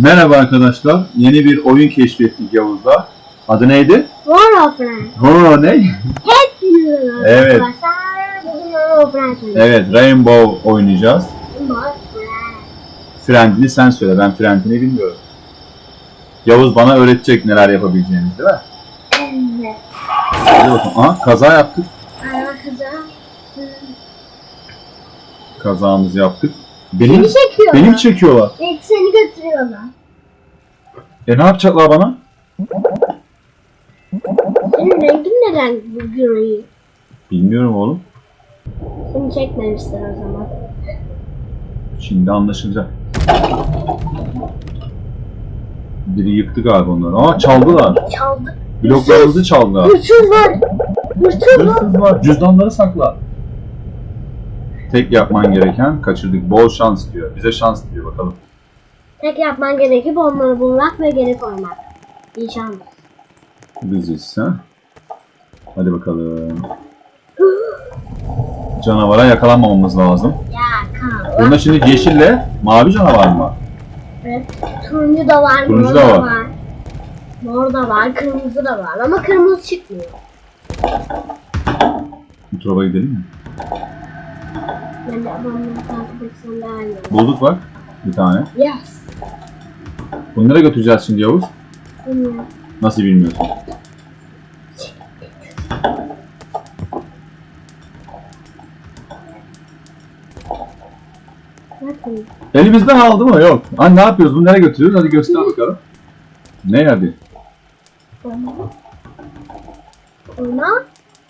Merhaba arkadaşlar. Yeni bir oyun keşfettik Yavuz'la. Adı neydi? Of Rent. Oo ne? Hep biliyorum Evet. Evet, Rainbow oynayacağız. Friendly sen söyle. Ben Friendly'ni bilmiyorum. Yavuz bana öğretecek neler yapabileceğimizi değil mi? Evet. Hadi bakalım. Aha kaza yaptık. Arkadaşlar. Kazamızı yaptık. Benim, Seni çekiyorlar. benim çekiyorlar. İlk seni götürüyorlar. E ne yapacaklar bana? Senin rengin neden bu gri? Bilmiyorum oğlum. Seni çekmemişler o zaman. Şimdi anlaşılacak. Biri yıktı galiba onları. Aa çaldılar. Çaldı. Bloklarımızı çaldılar. Hırsız var. Hırsız var. Hırsız var. Cüzdanları sakla. Tek yapman gereken kaçırdık. Bol şans diyor. Bize şans diyor bakalım. Tek yapman gerekip onları bulmak ve geri koymak. İyi şans. Biziz ha. Hadi bakalım. Canavara yakalanmamamız lazım. Ya kal. Bunda şimdi yeşille mavi canavar mı? Evet. Turuncu da var, Turuncu da var. var. Mor da var, kırmızı da var ama kırmızı çıkmıyor. Tarafa gidelim mi? Ben de adamları takip etsem daha iyi olur. Bulduk bak. Bir tane. Yes. Bunu nereye götüreceğiz şimdi Yavuz? Bilmiyorum. Nasıl bilmiyorsun? Bakın. Elimizden aldı mı? Yok. Hani ne yapıyoruz? Bunu nereye götürüyoruz? Hadi göster bakalım. Ne hadi? Oyna. Oyna.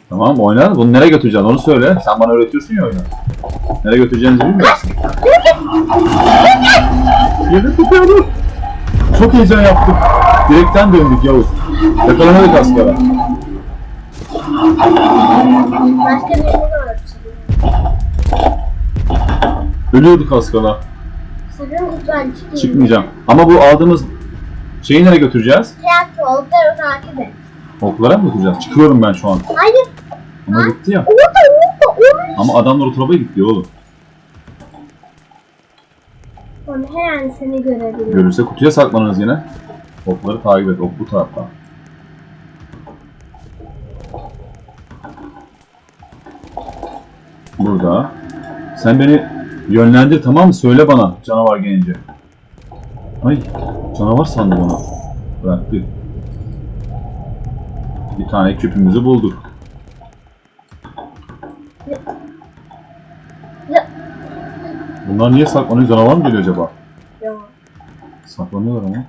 Tamam oynar. Bunu nereye götüreceğiz? Onu söyle. Sen bana öğretiyorsun ya oyunu. Nereye götüreceğinizi bilmiyorsun. Yedi tutuyordu. Çok heyecan yaptık. Direkten döndük Yavuz. Yakalamadık öğreteceğim. Ölüyorduk çıkmayın. Çıkmayacağım. Ama bu aldığımız şeyi nereye götüreceğiz? Tiyatro olukları takip et. Oklara mı götüreceğiz? Çıkıyorum ben şu an. Hayır. Ama gitti ya. Orada orada orada. Ama adamlar o tarafa gitti oğlum. Onu her an seni görebilirim. Görürse kutuya saklanırız yine. Okları takip et. Ok bu tarafta. Burada. Sen beni yönlendir tamam mı? Söyle bana canavar gelince. Ay canavar sandım onu. Bıraktı. Bir tane küpümüzü bulduk. Bunlar niye saklanıyor? Canavar mı geliyor acaba? Yok. Saklanıyorlar ama.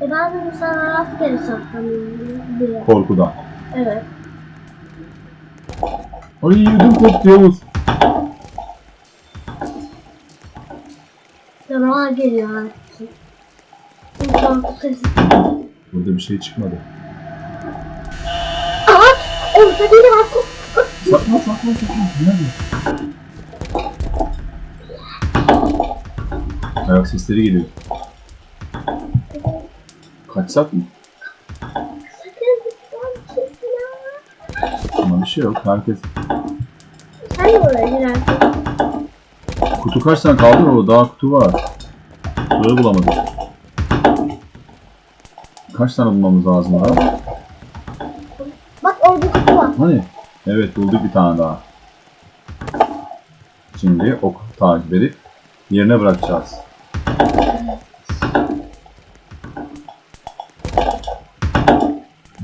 E bazen sana rastgele saklanıyorum diye. Korkudan. Evet. Ay ödüm koptu Yavuz. Canavar geliyor artık. Bu korku sesi. Burada bir şey çıkmadı. Aha! Orada biri var. Saklan saklan saklan. Nerede? Ayak sesleri geliyor. Kaçsak mı? Ama bir şey yok. Herkes... Sen oraya girersin. Kutu kaç tane kaldı mı? Daha kutu var. Kutuları bulamadık. Kaç tane bulmamız lazım daha? Bak orada kutu var. Hani? Evet bulduk bir tane daha. Şimdi ok takip edip yerine bırakacağız.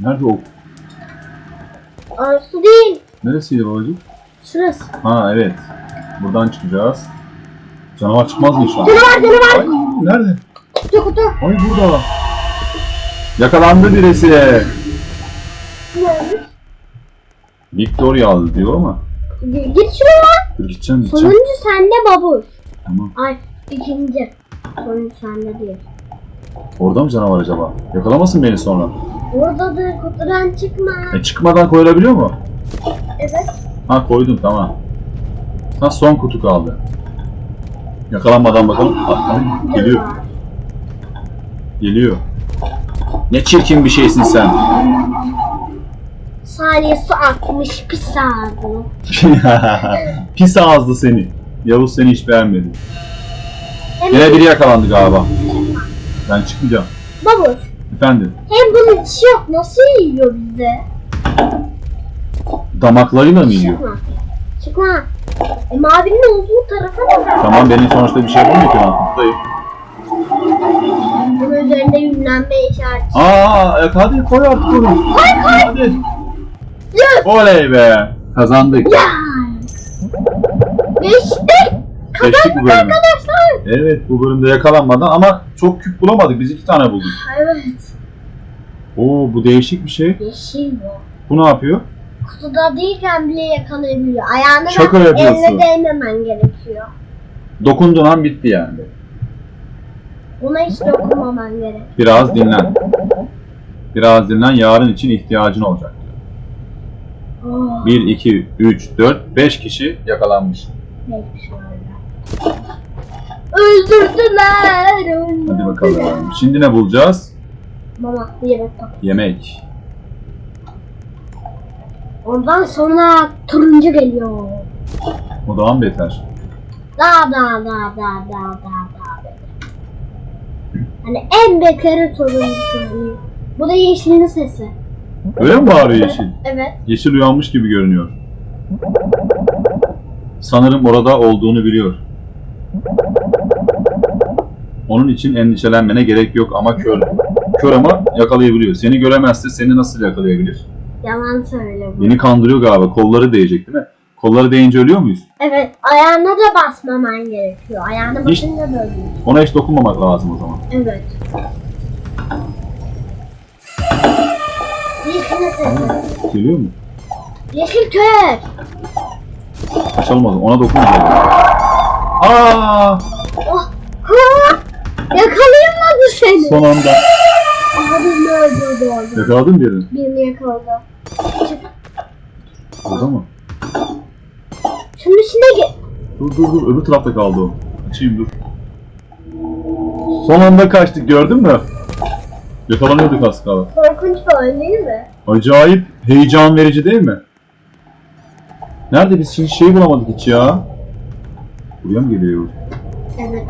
Nerede ok? Orası değil. Neresiydi babacığım? Şurası. Ha evet. Buradan çıkacağız. Canavar çıkmaz mı inşallah? Canavar canavar. Ay, nerede? Kutu kutu. Ay burada. Yakalandı birisi. Victoria aldı diyor ama. Git şuraya. Dur gideceğim gideceğim. Sonuncu sende babuş. Tamam. Ay ikinci. Sonuncu sende değil. Orada mı canavar acaba? Yakalamasın beni sonra. Oradadır kutudan çıkma. E çıkmadan koyulabiliyor mu? Evet. Ha koydum tamam. Ha son kutu kaldı. Yakalanmadan bakalım. Ah, ay, geliyor. Geliyor. Ne çirkin bir şeysin sen. Saniyesi artmış pis ağzını. Pis ağızlı seni. Yavuz seni hiç beğenmedi. Hem Yine biri yakalandı galiba. Ben çıkmayacağım. Babuş. Efendim. Hem bunun dişi yok. Nasıl yiyor bize? Damaklarıyla mı yiyor? Çıkma. Çıkma. E, mavinin olduğu tarafa bak. Tamam benim sonuçta bir şey yapamıyor ki ben kutudayım. Yünlenme işareti. Aa e, hadi koy artık onu. Koy koy. Hadi. Yes. Oley be. Kazandık. Ya. Geçtik. Geçtik bu bölümü. Arkadaşlar. Evet bu bölümde yakalanmadan ama çok küp bulamadık. Biz iki tane bulduk. Evet. Oo bu değişik bir şey. Yeşil bu. Bu ne yapıyor? Kutuda değilken bile yakalayabiliyor. Ayağına Şaka da yapıyorsun. eline değmemen gerekiyor. Dokunduğun an bitti yani. Buna hiç dokunmaman gerek. Biraz dinlen. Biraz dinlen yarın için ihtiyacın olacak. Oh, 1, 2, 3, 4, 5 kişi yakalanmış. neymiş. Öldürdüler. öldürdüler. Hadi bakalım. Şimdi ne bulacağız? Mama yemek. Yemek. Ondan sonra turuncu geliyor. O daha mı beter? Daha daha daha daha daha daha beter. Hani en turuncu geliyor. Bu da yeşilin sesi. Öyle mi bağırıyor yeşil? Evet. Yeşil uyanmış gibi görünüyor. Sanırım orada olduğunu biliyor. Onun için endişelenmene gerek yok ama kör. Kör ama yakalayabiliyor. Seni göremezse seni nasıl yakalayabilir? Yalan söyle bu. Beni kandırıyor galiba. Kolları değecek değil mi? Kolları değince ölüyor muyuz? Evet. Ayağına da basmaman gerekiyor. Ayağına Hiç- basınca da ölüyor. Ona hiç dokunmamak lazım o zaman. Evet. Yeşilin sesi. Geliyor mu? Yeşil o zaman. Ona dokunmayacağım. Aa! Oh. Ha! Yakalayamadı seni. Son anda. Abim öldürdü orada. Yakaladın mı birini? Birini yakaladı. Çık. Orada mı? Gir. Dur dur dur. Öbür tarafta kaldı o. Açayım dur. Son anda kaçtık gördün mü? Yakalanıyorduk az kala. Korkunç bir oyun değil mi? Acayip heyecan verici değil mi? Nerede biz şimdi şeyi bulamadık hiç ya. Buraya mı geliyor? Evet.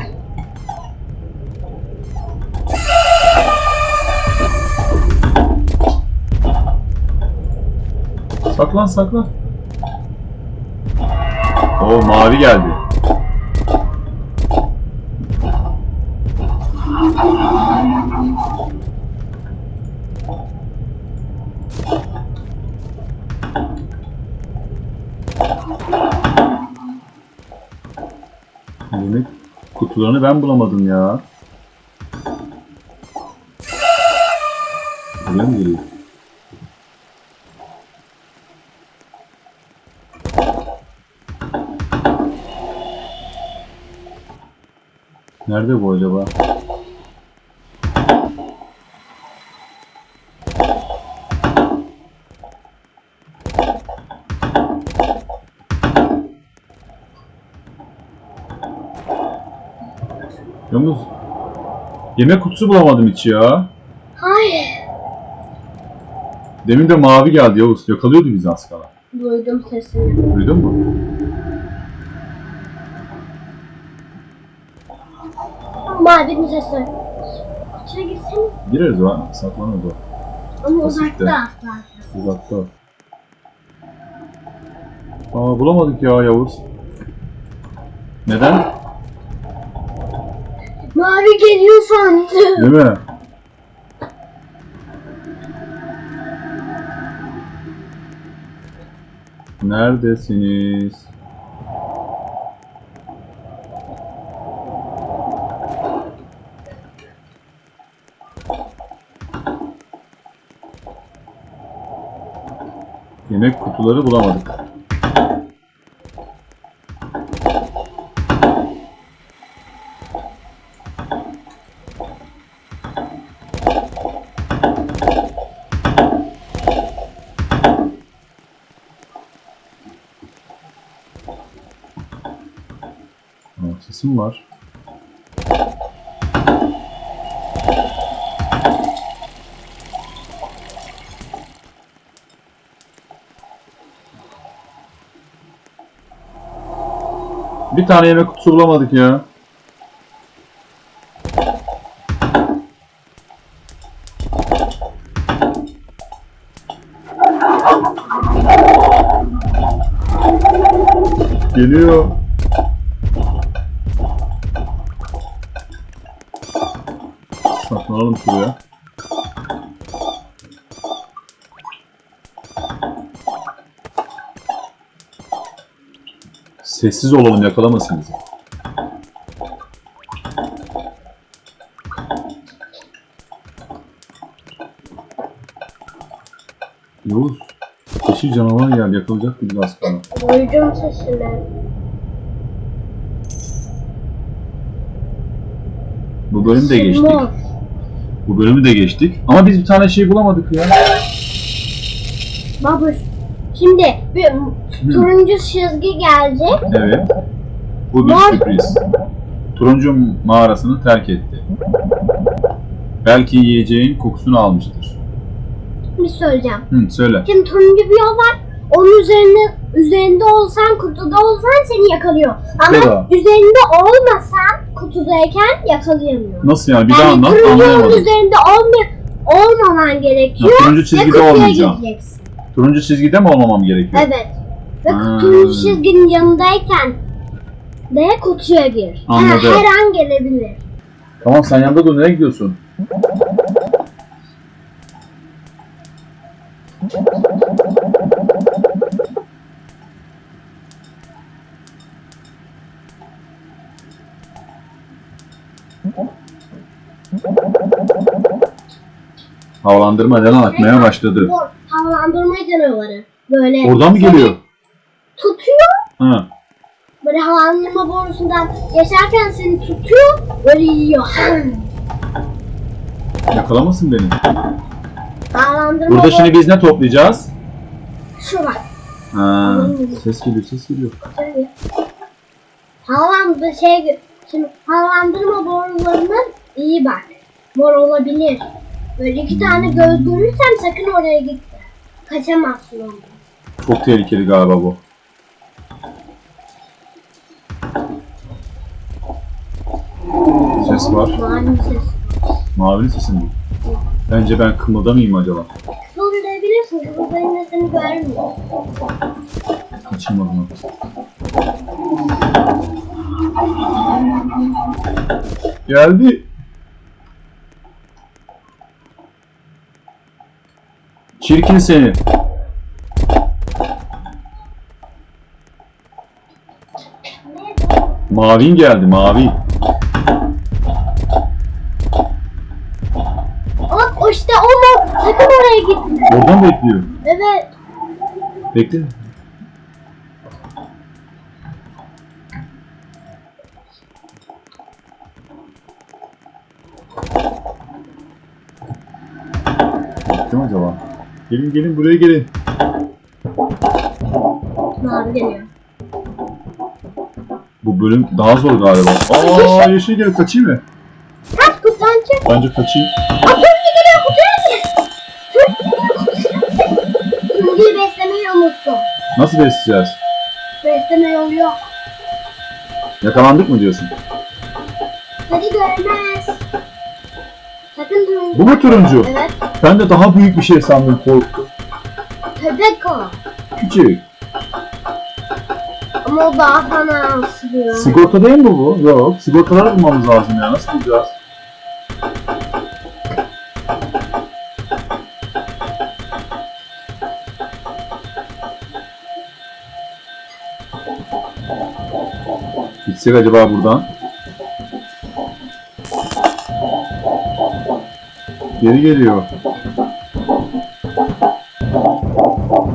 Saklan saklan. O mavi geldi. Yemek kutularını ben bulamadım ya. Buraya mı geliyor? Nerede bu acaba? Yalnız yemek kutusu bulamadım hiç ya. Hayır. Demin de mavi geldi Yavuz. Yakalıyordu bizi az kala. Duydum sesini. Duydun mu? Mavinin sesi. İçine girsene. Gireriz o. Saklanırız o. Ama Basit de. uzakta zaten. Uzakta. Aa bulamadık ya Yavuz. Neden? Mavi geliyor sandım. Değil mi? Neredesiniz? Yemek kutuları bulamadık. Sesim var. Bir tane yemek kutusu bulamadık ya. Geliyor. Saklanalım şuraya. Sessiz olalım yakalamasın bizi. Yavuz. Yeşil canavar geldi yakalayacak gibi az kaldı. Duydum sesini. Bu bölümü de geçtik. Bu bölümü de geçtik. Ama biz bir tane şey bulamadık ya. Babuş. Şimdi bir turuncu çizgi gelecek. Evet. Bu bir Mor. sürpriz. Turuncu mağarasını terk etti. Belki yiyeceğin kokusunu almıştır. Bir söyleyeceğim. Hı, söyle. Şimdi turuncu bir yol var. Onun üzerine üzerinde olsan kutuda olsan seni yakalıyor. Ama Seda. üzerinde olmasan kutudayken yakalayamıyor. Nasıl yani? Bir daha yani anlat. turuncu yolun Anlayamadım. üzerinde olma, olmaman gerekiyor. Ha, turuncu ve çizgide kutuya olmayacağım. gireceksin. Turuncu çizgide mi olmamam gerekiyor? Evet. Ve Ha. turuncu çizginin yanındayken de kutuya gir. Ha, Anladım. her an gelebilir. Tamam sen yanında dur. Nereye gidiyorsun? Havalandırma neden akmaya başladı. Havalandırma canavarı. Böyle Oradan mı geliyor? Tutuyor. Ha. Havalandırma borusundan geçerken seni tutuyor. Böyle yiyor. Yakalamasın beni. havalandırma Burada borusu. şimdi biz ne toplayacağız? Şu bak. Ha, ses geliyor, ses geliyor. Şöyle. Havalandırma şey şimdi havalandırma borularına iyi bak. Mor olabilir. Böyle iki tane göz görürsen sakın oraya gitme. Kaçamazsın ondan. Çok tehlikeli galiba bu. Ses var. Mavi ses. Mavinin sesi mi? Bence ben kımıldamayayım acaba. Kıvırlayabilirsin. Kıvırlayınca seni görmüyor. Kaçayım o zaman. Geldi. Çirkin seni. Mavin geldi mavi. Sakın oraya gitme. Oradan bekliyor. Evet. Bekle. Kim acaba? Gelin gelin buraya gelin. Mavi geliyor. Bu bölüm daha zor galiba. Aa yeşil geliyor kaçayım mı? Kaç kutudan çık. Bence kaçayım. Aa unuttum. Nasıl besleyeceğiz? Besleme yolu yok. Yakalandık mı diyorsun? Hadi görmez. Sakın turuncu. Bu mu turuncu? Evet. Ben de daha büyük bir şey sandım korku. Köpek o. Küçük. Ama o daha fena ısırıyor. Sigorta değil mi bu? Yok. Sigortaları bulmamız lazım ya. Nasıl bulacağız? Gitsek acaba buradan? Geri geliyor.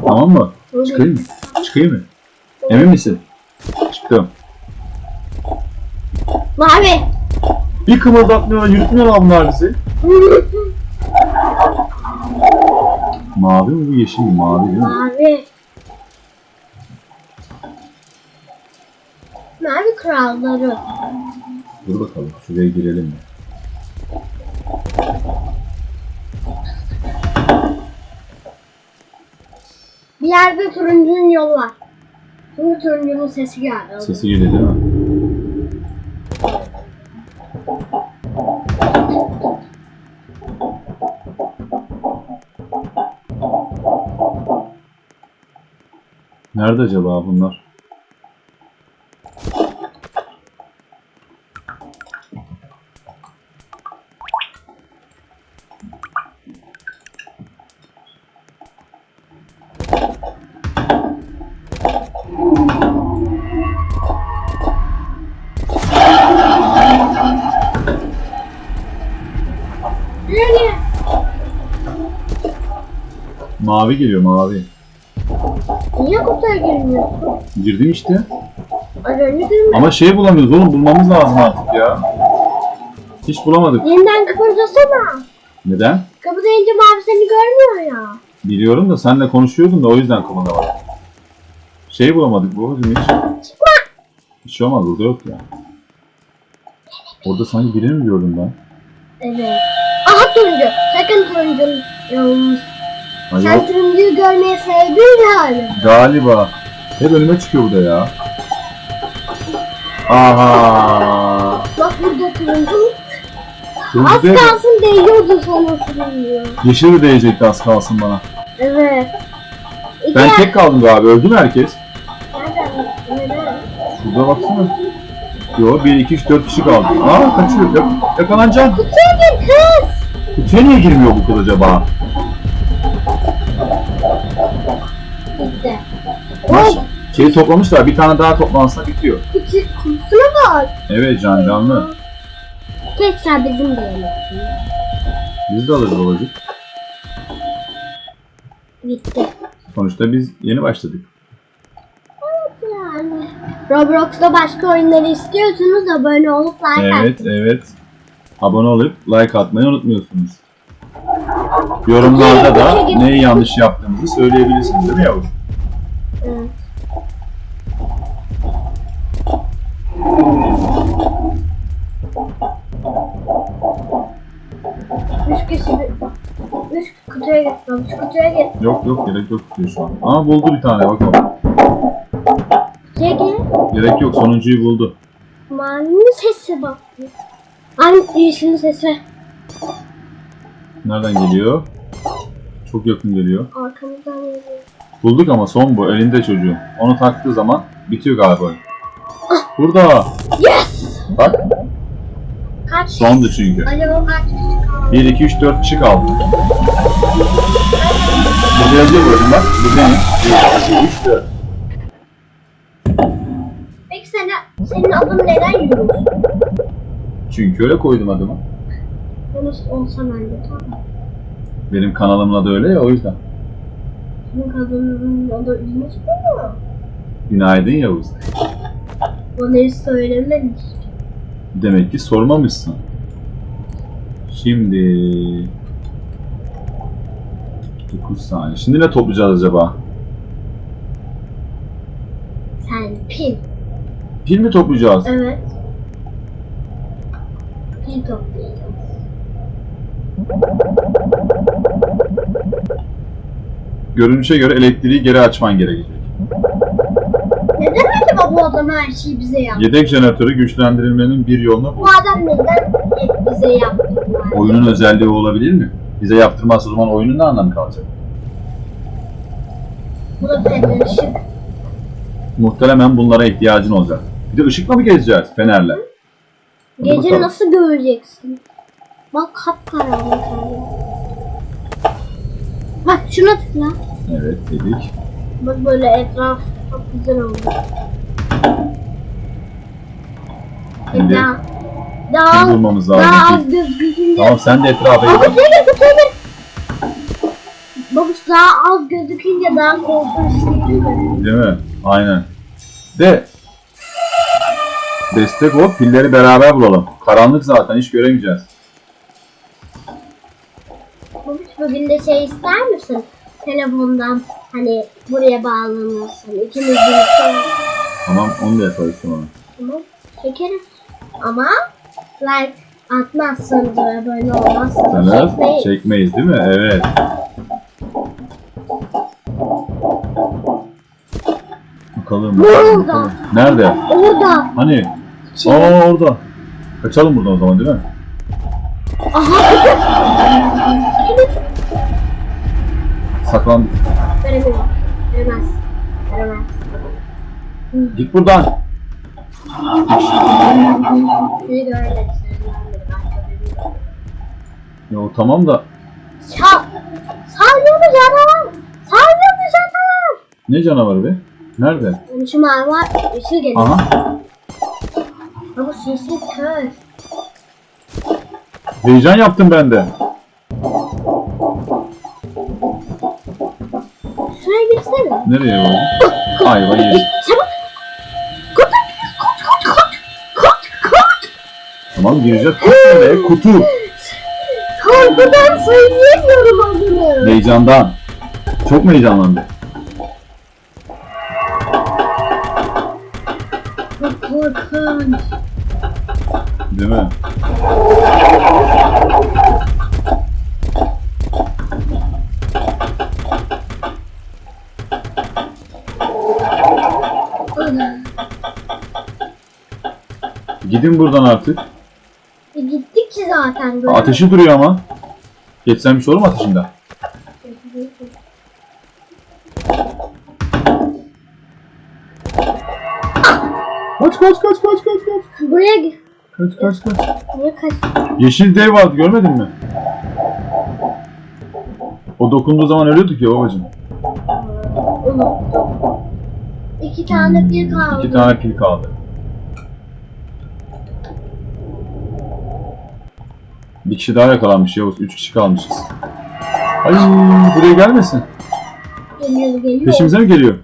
Tamam mı? Çıkayım mı? Çıkayım mı? Emin misin? Çıktım. Mavi. Bir kımıldatmıyor, yürütmüyor bunlar bizi. Mavi mi bu yeşil mi? Mavi değil mi? Mavi kralları. Dur bakalım şuraya girelim mi? Bir yerde turuncunun yolu var. Şimdi turuncunun sesi geldi. Sesi geliyor değil mi? Nerede acaba bunlar? Mavi geliyor mavi. Niye kutuya girmiyorsun? Girdim işte. Önce girmedin. Ama şey bulamıyoruz oğlum bulmamız lazım artık ya. Hiç bulamadık. Yeniden kıpırdasana. Neden? Kıpırdayınca mavi seni görmüyor ya. Biliyorum da senle konuşuyordum da o yüzden kımıldamadım. Şey bulamadık bu hiç. Çıkma. Bir şey olmaz burada yok ya. Orada sanki birini mi gördüm ben? Evet. Aha turuncu. Sakın turuncu. Yalnız. Sen turuncuyu görmeyi sevdin yani. Galiba. Hep önüme çıkıyor burada ya. Aha. Bak burada turuncu. Turuncu Az değil. kalsın değiyordu sana turuncu. Yeşil de değecekti az kalsın bana. Evet. İki Ben tek kaldım galiba. Öldü mü herkes? Nereden? Neden? Şurada baksana. Yo 1, 2, 3, 4 kişi kaldı. Aa kaçıyor. Yak yakalanacağım. Kutuya gir kız. Kutuya niye girmiyor bu kız acaba? Gitti. O şeyi toplamışlar. Bir tane daha toplansa bitiyor. kutu, kutusuna bak. Evet can canlı. Tekrar bizim de yemek. Biz de alırız babacık. Gitti. Sonuçta biz yeni başladık. Yani. Roblox'ta başka oyunları istiyorsunuz abone olup like Evet atın. evet. Abone olup like atmayı unutmuyorsunuz. Yorumlarda da neyi yanlış yaptığımızı söyleyebilirsiniz değil mi yavrum? Evet. Üç kişi. Üç kutuya git. Üç kutuya git. Yok yok gerek yok diyor şu an. Aa buldu bir tane bakalım. Kutuya git. Gerek yok sonuncuyu buldu. Mavinin sesi bak. Ay yeşilin sesi. Nereden geliyor? Çok yakın geliyor. Arkamızdan geliyor. Bulduk ama son bu elinde çocuğu. Onu taktığı zaman bitiyor galiba. Burada. Yes! Bak Kaç? sondu çünkü. Acaba kaç kişi kaldı? 1, 2, 3, 4 kişi kaldı. Bu yazıyor gördün bak. Bu benim. 1, 2, 3, 4. Peki sen, senin adın neden Yunus? Çünkü öyle koydum adımı. Yunus olsa ben de tamam. Benim kanalımın adı öyle ya o yüzden. Senin kadının adı Yunus mu? Günaydın Yavuz. Bana hiç söylememiş. Demek ki sormamışsın. Şimdi... 9 saniye. Şimdi ne toplayacağız acaba? Sen pil. Pil mi toplayacağız? Evet. Pil toplayacağız. Görünüşe göre elektriği geri açman gerekecek. Neden acaba bu adam her şeyi bize yaptı? Yedek jeneratörü güçlendirilmenin bir yolunu Bu adam neden hep bize yaptı? bunları? oyunun özelliği olabilir mi? Bize yaptırmazsa o zaman oyunun ne anlamı kalacak? Bu da fener ışık. Muhtemelen bunlara ihtiyacın olacak. Bir de ışıkla mı gezeceğiz fenerle? Hadi Gece bakalım. nasıl göreceksin? Bak kapkaranlık abi. Bak şuna tıkla. Evet dedik. Bak böyle etraf çok güzel oldu. Şimdi Daha, daha, bulmamız lazım daha az gözükünce. Tamam sen de etrafa bak. gir. Babuş daha az gözükünce daha korkunç çıkıyor. Değil mi? Aynen. De destek o. Pilleri beraber bulalım. Karanlık zaten hiç göremeyeceğiz. Bugün de şey ister misin? Telefondan hani buraya bağlanırsın. İkimiz birlikte Tamam onu da yaparız sonra. Tamam. Çekeriz. Ama like atmazsanız ve abone olmazsanız Sana çekmeyin. çekmeyiz değil mi? Evet. Bakalım, bakalım, Burada. bakalım. Nerede? Orada. Hani? Şey, Aa orada. Kaçalım buradan o zaman değil mi? aha. Saklandık. Veremiyorum. Veremez. Veremez. Git buradan. Seni görmek istedim. Ya tamam da Sal. Salıyordu canavar. Salıyordu canavar. ne canavarı be? Nerede? Şu mavi var. Yeşil geliyor. Aha. Ama yeşil kör. Heyecan yaptım ben de. Nereye oğlum? Ayva kut. Tamam gireceğiz. Kutu ne? Kutu. Korkudan söyleyemiyorum adını. Heyecandan. Çok mu heyecanlandı? Çok korkunç. Değil mi? Gidin buradan artık. E gittik ki zaten böyle. Ateşi duruyor ama. Geçsem bir sorun mu ateşinden? Kaç kaç kaç kaç kaç kaç. Buraya git. Kaç kaç kaç. Buraya kaç. Yeşil dev vardı görmedin mi? O dokunduğu zaman ölüyorduk ya babacım. Unuttum. İki tane bir kaldı. İki tane pil kaldı. Bir kişi daha yakalanmış Yavuz. Üç kişi kalmışız. Ay buraya gelmesin. Geliyor geliyor. Peşimize mi geliyor?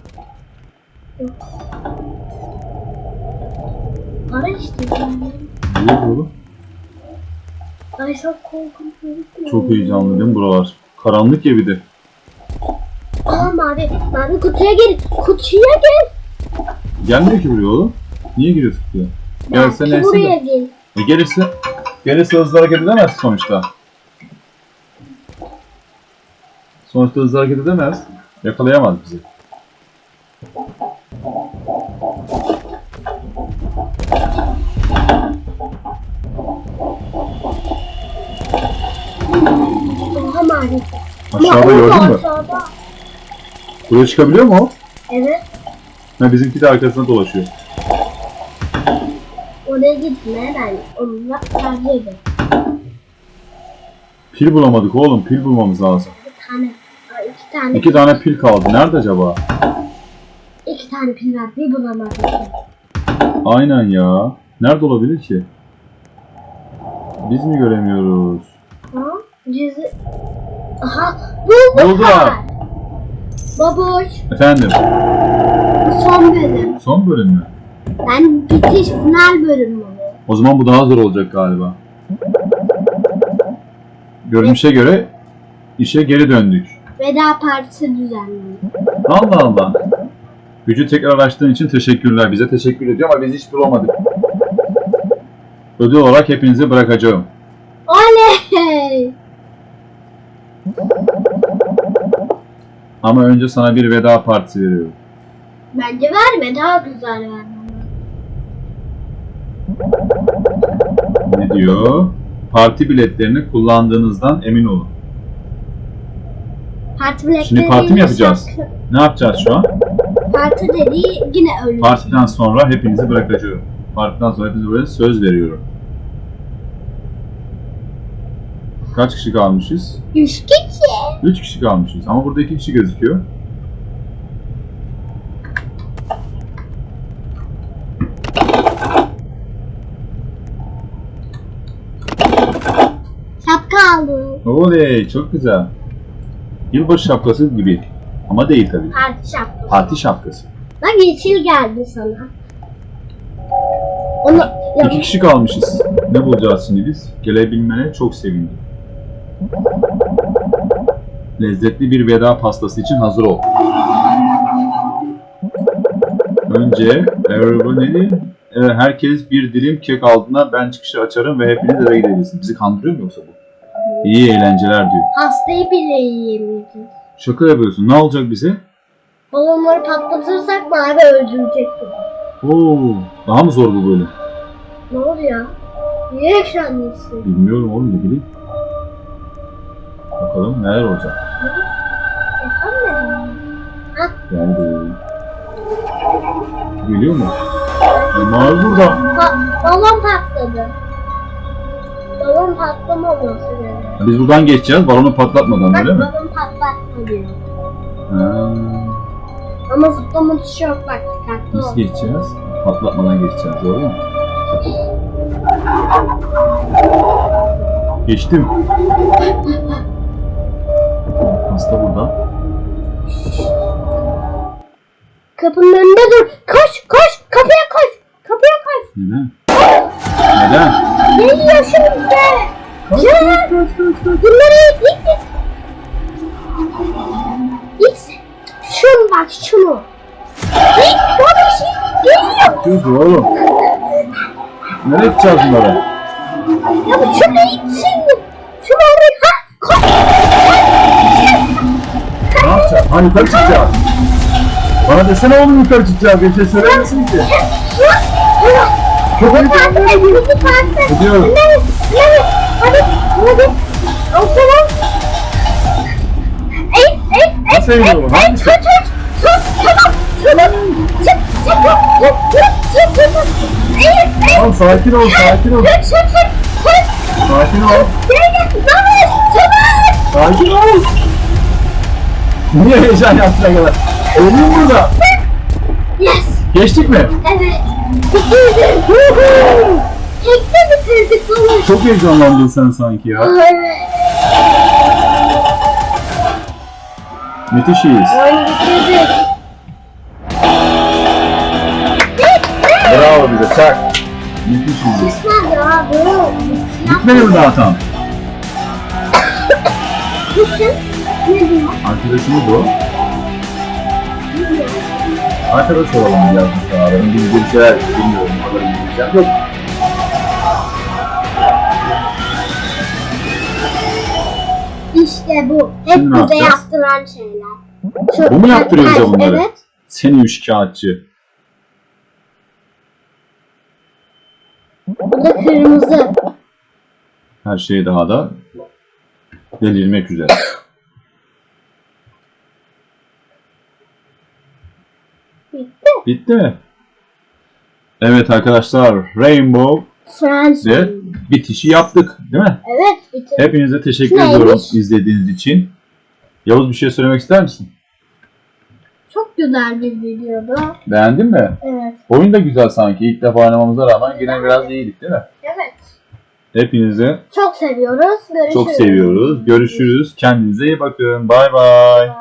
Ara işte. Geliyor oğlum. Ay çok korkunç. Çok heyecanlı değil mi buralar? Karanlık ya bir de. Aa mavi. Mavi kutuya gel. Kutuya gel. Gelmiyor ki buraya oğlum. Niye giriyorsun buraya? Gelse Belki neyse buraya de. gel. E gelirse, gelirse hızlı hareket edemez sonuçta. Sonuçta hızlı hareket edemez. Yakalayamaz bizi. Aşağıda gördün mü? Buraya çıkabiliyor mu o? Evet. Ha, bizimki de arkasına dolaşıyor. Oraya gitme ben onunla tercih ederim. Pil bulamadık oğlum. Pil bulmamız lazım. Bir tane. Aa, iki tane. İki tane pil kaldı. Nerede acaba? İki tane pil var. Bir bulamadım. Aynen ya. Nerede olabilir ki? Biz mi göremiyoruz? Ha? Cüzü. Aha. Bulduk. Buldular. Babuş. Efendim? Bu son bölüm. Son bölüm mü? Ben bitiş final bölüm bu. O zaman bu daha zor olacak galiba. Görünüşe göre işe geri döndük. Veda partisi düzenlendi. Allah Allah. Gücü tekrar açtığın için teşekkürler. Bize teşekkür ediyor ama biz hiç bulamadık. Ödül olarak hepinizi bırakacağım. Oley! Ama önce sana bir veda partisi veriyorum. Bence verme daha güzel verme. Ne diyor? Parti biletlerini kullandığınızdan emin olun. Parti biletleri Şimdi parti mi yapacağız? Ne yapacağız şu an? Parti dediği yine ölüm. Partiden sonra hepinizi bırakacağım. Partiden sonra hepinizi böyle söz veriyorum. Kaç kişi kalmışız? Üç kişi. 3 kişi kalmışız ama burada 2 kişi gözüküyor. Oley çok güzel. Yılbaşı şapkası gibi. Ama değil tabii. Parti şapkası. Parti şapkası. Bak yeşil geldi sana. Onu ya, İki kişi kalmışız. Ne bulacağız şimdi biz? Gelebilmene çok sevindim. Lezzetli bir veda pastası için hazır ol. Önce neydi? Evet, herkes bir dilim kek aldığında ben çıkışı açarım ve hepiniz eve gidebilirsiniz. Bizi kandırıyor mu yoksa bu? İyi eğlenceler diyor. pastayı bile yiyemeyeceğiz. Şaka yapıyorsun. Ne olacak bize? Balonları patlatırsak mavi öldürecek bizi. Oo, daha mı zor bu böyle? Ne oluyor? Niye ekranlısın? Bilmiyorum oğlum ne bileyim. Bakalım neler olacak. Ekran ne? Geldi. Geliyor mu? Mavi burada. Pa- balon patladı. Balon patlama olması gerekiyor. Biz buradan geçeceğiz balonu patlatmadan Bak öyle mi? balon patlatma diyor. Ha, Ama zıplama tuşu yok bak dikkatli nasıl geçeceğiz? Patlatmadan geçeceğiz doğru mu? Geçtim. Hasta burada. Kapının önünde dur. Koş koş kapıya koş. Kapıya koş. Neden? Neden? Geliyor şimdi. Ya. Bunları it. İt. Şunu bak şunu. İt baba şimdi geliyor. Dur oğlum. Nereye gideceğiz bunları? Ya bu şunu it şimdi. Şunu oraya. Ha koş. Ne yapacağız? Hani yukarı çıkacağız? Bana desene oğlum yukarı çıkacağız. Bir şey söyler misin ki? Çok takip et. Gidiyorum. Hadi, hadi. O zaman. Ey, ey, ey, Nasıl ey, bu? ey, Hangisi? tut, tut, tut, tamam, tamam. Çık, çık, tut, tut, tut, tut, tut, tut. Ey, ey, Tamam sakin ol sakin ol. tut, tut, tut, tut. Sakin ol. Gel, gel, Savaş, savaş. Sakin ol. Niye heyecan yaptın kadar? Ölüyüm burada. Yes, Geçtik mi? evet. Bitirdim. Tekte bitirdik bunu. Çok heyecanlandın sen sanki ya. Oyunu bitirdik. Bravo bize çak. Müthişiz. biz. Bitmedi abi. Bitmedi mi daha tam? Bitti. Ne diyor? Arkadaşımız o. Arkadaş olalım biraz bu kadar. Ben bir şeyler bilmiyorum. Yok. İşte bu. Hep Şimdi ne bize yapacağız? yaptıran şeyler. Şu- Bu mu yaptırıyor bize Evet, bunları? Evet. Seni üçkağıtçı. Bu da kırmızı. Her şey daha da delirmek üzere. Bitti. Bitti mi? Evet arkadaşlar Rainbow Friends. Bitişi yaptık değil mi? Evet bitti. Hepinize teşekkür Neymiş? ediyorum izlediğiniz için. Yavuz bir şey söylemek ister misin? Çok güzel bir videodu. Beğendin mi? Evet. Oyun da güzel sanki. İlk defa oynamamıza rağmen yine biraz iyiydik değil mi? Evet. Hepinizi Çok seviyoruz. Görüşürüz. çok seviyoruz. Görüşürüz. Kendinize iyi bakın. Bay bay.